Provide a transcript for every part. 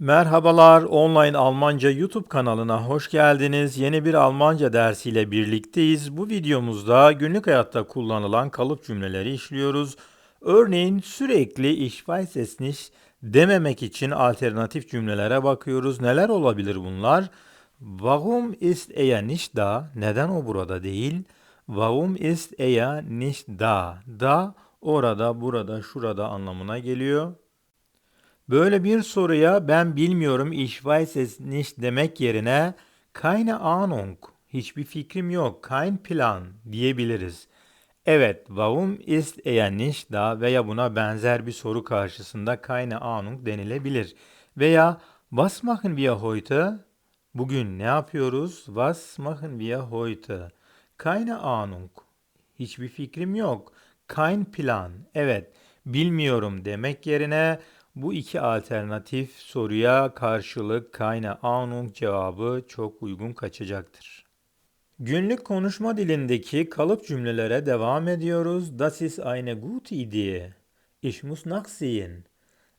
Merhabalar, online Almanca YouTube kanalına hoş geldiniz. Yeni bir Almanca dersiyle birlikteyiz. Bu videomuzda günlük hayatta kullanılan kalıp cümleleri işliyoruz. Örneğin sürekli ich weiß es nicht dememek için alternatif cümlelere bakıyoruz. Neler olabilir bunlar? Warum ist er nicht da? Neden o burada değil? Warum ist er nicht da? Da orada, burada, şurada anlamına geliyor. Böyle bir soruya ben bilmiyorum ich weiß nicht demek yerine keine Ahnung, hiçbir fikrim yok, kein Plan diyebiliriz. Evet, warum ist er nicht da veya buna benzer bir soru karşısında keine Ahnung denilebilir. Veya was machen wir heute? Bugün ne yapıyoruz? Was machen wir heute? Keine Ahnung. Hiçbir fikrim yok. Kein Plan. Evet, bilmiyorum demek yerine bu iki alternatif soruya karşılık keine Ahnung cevabı çok uygun kaçacaktır. Günlük konuşma dilindeki kalıp cümlelere devam ediyoruz. Das ist eine gute Idee. Ich muss nachsehen.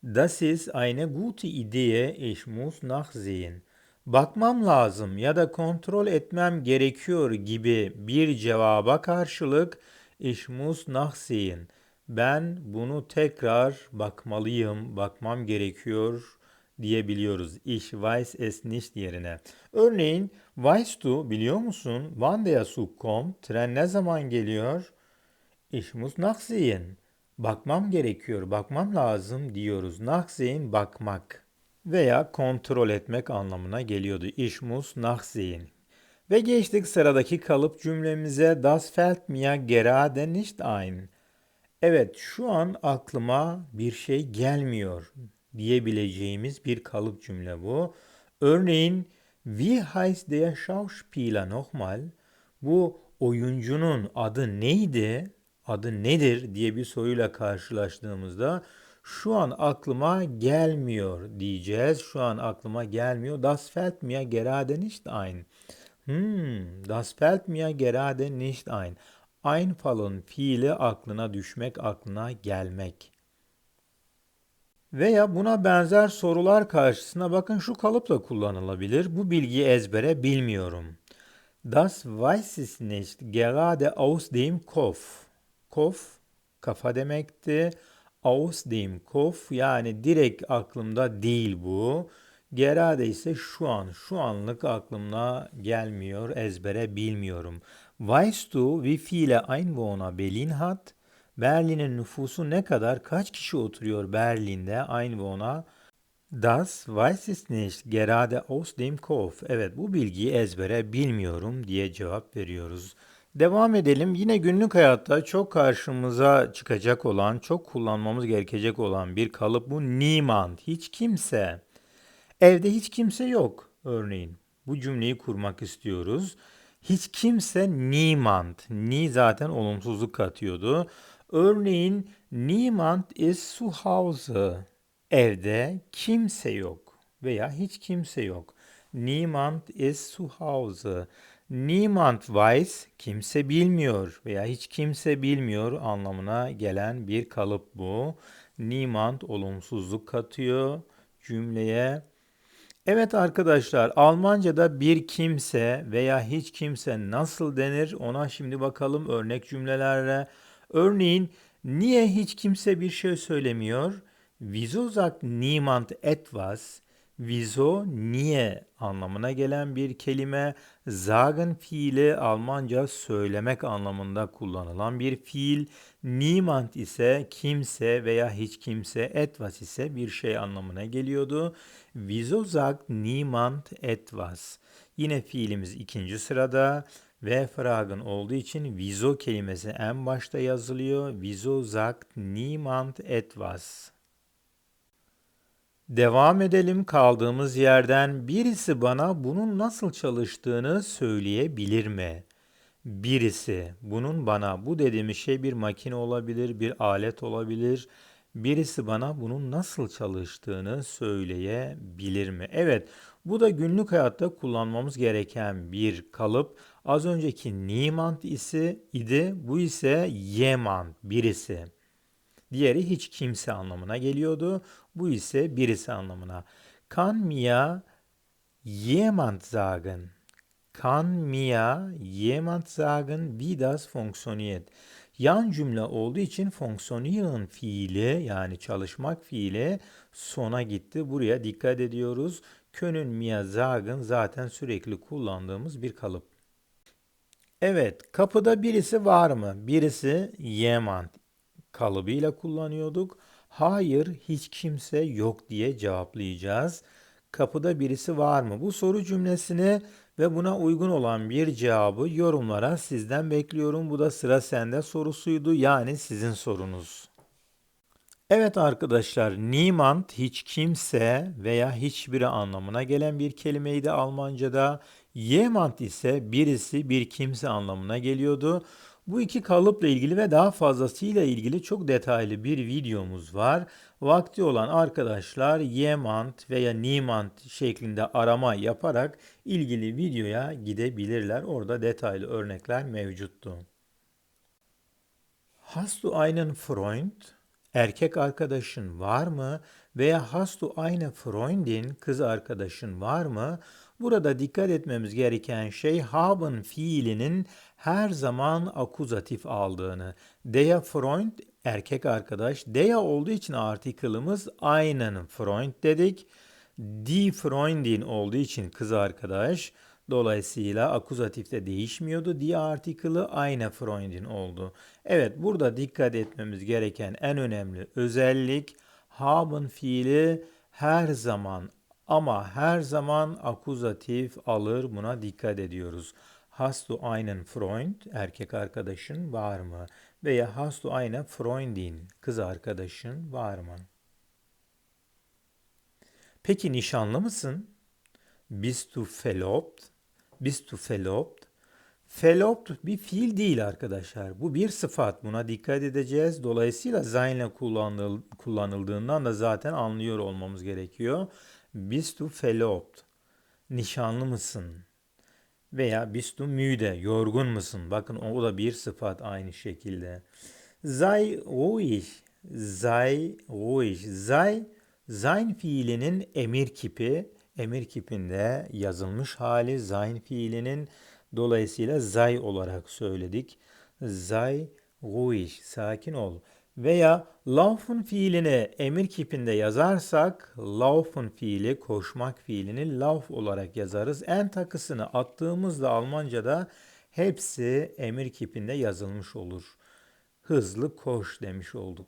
Das ist eine gute Idee. Ich muss nachsehen. Bakmam lazım ya da kontrol etmem gerekiyor gibi bir cevaba karşılık ich muss nachsehen ben bunu tekrar bakmalıyım, bakmam gerekiyor diyebiliyoruz. Ich weiß es nicht yerine. Örneğin, weißt du biliyor musun? Wann der Zug kommt? Tren ne zaman geliyor? Ich muss nachsehen. Bakmam gerekiyor, bakmam lazım diyoruz. Nachsehen bakmak veya kontrol etmek anlamına geliyordu. Ich muss nachsehen. Ve geçtik sıradaki kalıp cümlemize. Das fällt mir gerade nicht ein. Evet, şu an aklıma bir şey gelmiyor diyebileceğimiz bir kalıp cümle bu. Örneğin, wie heißt der Schauspieler nochmal? Bu oyuncunun adı neydi? Adı nedir diye bir soruyla karşılaştığımızda şu an aklıma gelmiyor diyeceğiz. Şu an aklıma gelmiyor. Das fällt mir gerade nicht ein. Hmm, das fällt mir gerade nicht ein. Einfallen fiili aklına düşmek, aklına gelmek. Veya buna benzer sorular karşısına bakın şu kalıpla kullanılabilir. Bu bilgiyi ezbere bilmiyorum. Das weiß ich nicht gerade aus dem Kopf. Kopf kafa demekti. Aus dem Kopf yani direkt aklımda değil bu. Gerade ise şu an, şu anlık aklımda gelmiyor, ezbere bilmiyorum. Weißt du, wie viele Einwohner Berlin hat? Berlin'in nüfusu ne kadar? Kaç kişi oturuyor Berlin'de? Einwohner. Das weiß ich nicht gerade aus dem Kopf. Evet bu bilgiyi ezbere bilmiyorum diye cevap veriyoruz. Devam edelim. Yine günlük hayatta çok karşımıza çıkacak olan, çok kullanmamız gerekecek olan bir kalıp bu niemand. Hiç kimse. Evde hiç kimse yok örneğin. Bu cümleyi kurmak istiyoruz. Hiç kimse niemand. Ni zaten olumsuzluk katıyordu. Örneğin niemand ist zu Hause. Evde kimse yok veya hiç kimse yok. Niemand ist zu Hause. Niemand weiß, kimse bilmiyor veya hiç kimse bilmiyor anlamına gelen bir kalıp bu. Niemand olumsuzluk katıyor cümleye. Evet arkadaşlar, Almanca'da bir kimse veya hiç kimse nasıl denir ona şimdi bakalım örnek cümlelerle. Örneğin, niye hiç kimse bir şey söylemiyor? Wieso sagt niemand etwas? Wieso, niye anlamına gelen bir kelime. Sagen fiili Almanca söylemek anlamında kullanılan bir fiil. Niemand ise kimse veya hiç kimse, etwas ise bir şey anlamına geliyordu. Wieso sagt niemand etwas? Yine fiilimiz ikinci sırada ve fragen olduğu için wieso kelimesi en başta yazılıyor. Wieso sagt niemand etwas? Devam edelim kaldığımız yerden. Birisi bana bunun nasıl çalıştığını söyleyebilir mi? Birisi bunun bana bu dediğimiz şey bir makine olabilir, bir alet olabilir. Birisi bana bunun nasıl çalıştığını söyleyebilir mi? Evet, bu da günlük hayatta kullanmamız gereken bir kalıp. Az önceki niemand ise idi, bu ise jemand, birisi. Diğeri hiç kimse anlamına geliyordu. Bu ise birisi anlamına. Kann mir jemand sagen? Kann mir jemand sagen, wie das funktioniert? Yan cümle olduğu için funktionieren fiili yani çalışmak fiili sona gitti. Buraya dikkat ediyoruz. Können mir sagen zaten sürekli kullandığımız bir kalıp. Evet, kapıda birisi var mı? Birisi jemand kalıbıyla kullanıyorduk. Hayır, hiç kimse yok diye cevaplayacağız. Kapıda birisi var mı? Bu soru cümlesini ve buna uygun olan bir cevabı yorumlara sizden bekliyorum. Bu da sıra sende sorusuydu. Yani sizin sorunuz. Evet arkadaşlar, niemand hiç kimse veya hiçbiri anlamına gelen bir kelimeydi Almanca'da. Jemand ise birisi, bir kimse anlamına geliyordu. Bu iki kalıpla ilgili ve daha fazlasıyla ilgili çok detaylı bir videomuz var. Vakti olan arkadaşlar jemand veya niemand şeklinde arama yaparak ilgili videoya gidebilirler. Orada detaylı örnekler mevcuttu. Hast du einen Freund? Erkek arkadaşın var mı? Veya hast du eine Freundin? Kız arkadaşın var mı? Burada dikkat etmemiz gereken şey haben fiilinin her zaman akuzatif aldığını. Der Freund erkek arkadaş. Der olduğu için artikelimiz einen Freund dedik. Die Freundin olduğu için kız arkadaş. Dolayısıyla akuzatifte değişmiyordu. Die artikeli eine Freundin oldu. Evet burada dikkat etmemiz gereken en önemli özellik haben fiili her zaman ama her zaman akuzatif alır buna dikkat ediyoruz. Hast du einen Freund? Erkek arkadaşın var mı? Veya hast du eine Freundin? Kız arkadaşın var mı? Peki nişanlı mısın? Bist du verlobt? Bist du verlobt? Verlobt bir fiil değil arkadaşlar. Bu bir sıfat. Buna dikkat edeceğiz. Dolayısıyla seine kullanıldığından da zaten anlıyor olmamız gerekiyor. Bist du? Nişanlı mısın? Veya bist du müde? Yorgun musun? Bakın o da bir sıfat aynı şekilde. Sei ruhig. Sei ruhig. Sei sein fiilinin emir kipi. Emir kipinde yazılmış hali sein fiilinin dolayısıyla sei olarak söyledik. Sei ruhig. Sakin ol. Veya laufen fiilini emir kipinde yazarsak laufen fiili koşmak fiilini lauf olarak yazarız. En takısını attığımızda Almanca'da hepsi emir kipinde yazılmış olur. Hızlı koş demiş olduk.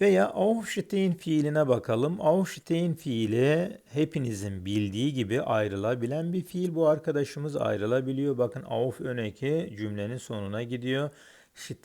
Veya aufstehen fiiline bakalım. Aufstehen fiili hepinizin bildiği gibi ayrılabilen bir fiil. Bu arkadaşımız ayrılabiliyor. Bakın auf öneki cümlenin sonuna gidiyor.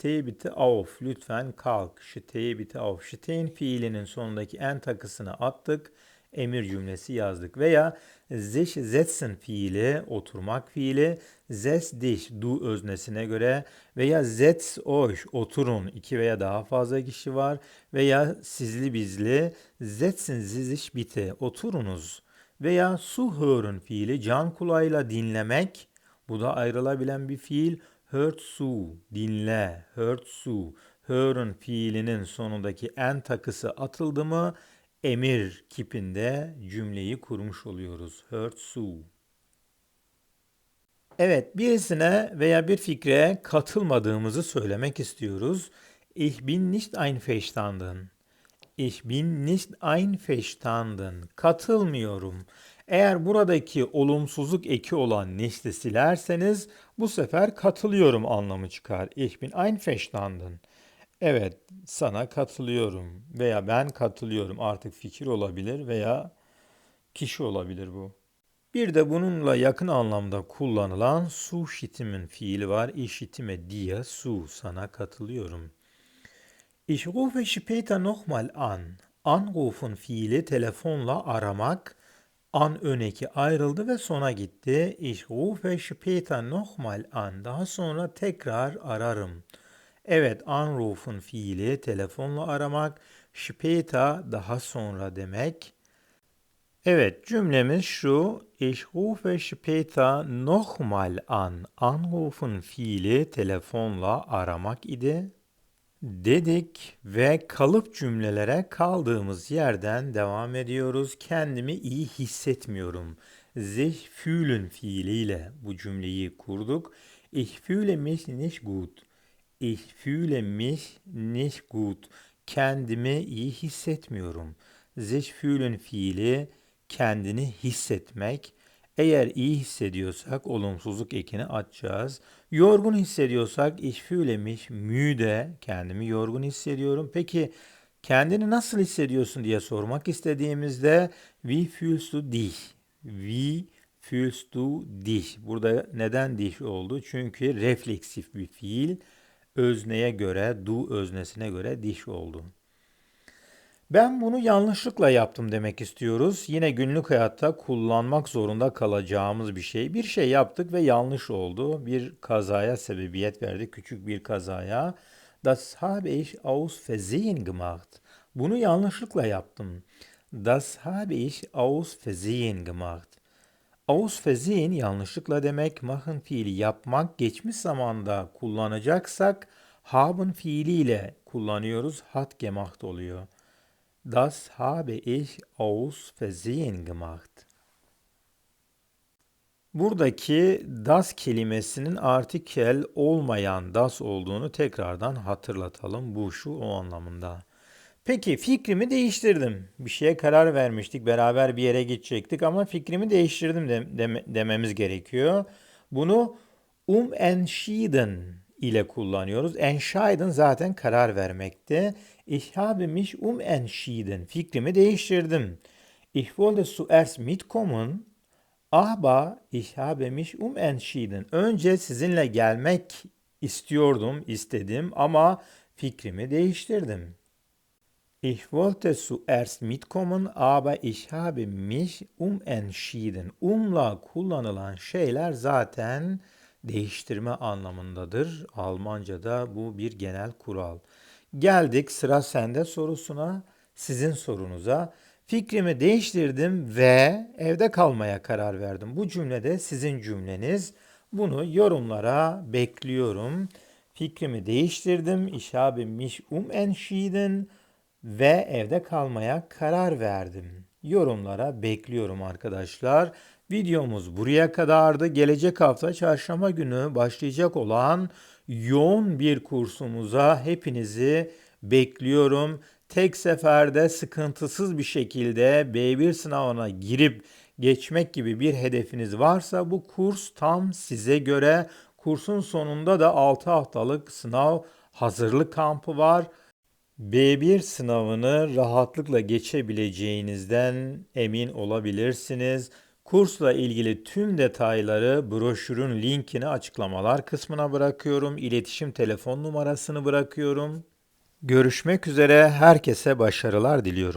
Bitte auf. Lütfen kalk. Bitte auf. Stehen fiilinin sonundaki en takısını attık. Emir cümlesi yazdık. Veya sich setzen fiili, oturmak fiili. Setz dich, du öznesine göre. Veya setz euch, oturun. iki veya daha fazla kişi var. Veya sizli bizli. Setzen sich bitte, oturunuz. Veya su hören fiili, can kulağıyla dinlemek. Bu da ayrılabilen bir fiil. Hört zu, dinle, hört zu. Hören fiilinin sonundaki en takısı atıldı mı emir kipinde cümleyi kurmuş oluyoruz. Hört zu. Evet, birisine veya bir fikre katılmadığımızı söylemek istiyoruz. Ich bin nicht einverstanden. Ich bin nicht einverstanden. Katılmıyorum. Eğer buradaki olumsuzluk eki olan nicht'i silerseniz bu sefer katılıyorum anlamı çıkar. Ich bin einverstanden. Evet, sana katılıyorum veya ben katılıyorum. Artık fikir olabilir veya kişi olabilir bu. Bir de bununla yakın anlamda kullanılan su şitimin fiili var. İşitime diye su sana katılıyorum. Ich rufe später nochmal an. Anrufen fiili telefonla aramak An öneki ayrıldı ve sona gitti. Ich rufe später nochmal an. Daha sonra tekrar ararım. Evet, anrufen fiili telefonla aramak. Später daha sonra demek. Evet, cümlemiz şu. Ich rufe später nochmal an. Anrufen fiili telefonla aramak idi. Dedik ve kalıp cümlelere kaldığımız yerden devam ediyoruz. Kendimi iyi hissetmiyorum. Sich fühlen fiiliyle bu cümleyi kurduk. Ich fühle mich nicht gut. Ich fühle mich nicht gut. Kendimi iyi hissetmiyorum. Sich fühlen fiili kendini hissetmek. Eğer iyi hissediyorsak olumsuzluk ekini açacağız. Yorgun hissediyorsak ich fühle mich müde. Kendimi yorgun hissediyorum. Peki kendini nasıl hissediyorsun diye sormak istediğimizde wie fühlst du dich? Wie fühlst du dich? Burada neden dich oldu? Çünkü refleksif bir fiil. Özneye göre, du öznesine göre dich oldu. Ben bunu yanlışlıkla yaptım demek istiyoruz. Yine günlük hayatta kullanmak zorunda kalacağımız bir şey. Bir şey yaptık ve yanlış oldu. Bir kazaya sebebiyet verdi, küçük bir kazaya. Das habe ich aus Versehen gemacht. Bunu yanlışlıkla yaptım. Das habe ich aus Versehen gemacht. Aus Versehen yanlışlıkla demek. Machen fiili yapmak. Geçmiş zamanda kullanacaksak haben fiiliyle kullanıyoruz. Hat gemacht oluyor. Das habe ich aus Versehen gemacht. Buradaki das kelimesinin artikel olmayan das olduğunu tekrardan hatırlatalım. Bu şu o anlamında. Peki fikrimi değiştirdim. Bir şeye karar vermiştik. Beraber bir yere gidecektik ama fikrimi değiştirdim de, deme, dememiz gerekiyor. Bunu um entschieden ile kullanıyoruz. Entscheiden zaten karar vermekte. Ich habe mich umentschieden. Fikrimi değiştirdim. Ich wollte zuerst mitkommen, aber ich habe mich umentschieden. Önce sizinle gelmek istiyordum, istedim ama fikrimi değiştirdim. Ich wollte zuerst mitkommen, aber ich habe mich umentschieden. Umla kullanılan şeyler zaten değiştirme anlamındadır. Almanca'da bu bir genel kural. Geldik sıra sende sorusuna, sizin sorunuza. Fikrimi değiştirdim ve evde kalmaya karar verdim. Bu cümlede sizin cümleniz. Bunu yorumlara bekliyorum. Fikrimi değiştirdim. Ich habe mich umentschieden ve evde kalmaya karar verdim. Yorumlara bekliyorum arkadaşlar. Videomuz buraya kadardı. Gelecek hafta çarşamba günü başlayacak olan yoğun bir kursumuza hepinizi bekliyorum. Tek seferde sıkıntısız bir şekilde B1 sınavına girip geçmek gibi bir hedefiniz varsa bu kurs tam size göre. Kursun sonunda da 6 haftalık sınav hazırlık kampı var. B1 sınavını rahatlıkla geçebileceğinizden emin olabilirsiniz. Kursla ilgili tüm detayları broşürün linkini açıklamalar kısmına bırakıyorum. İletişim telefon numarasını bırakıyorum. Görüşmek üzere. Herkese başarılar diliyorum.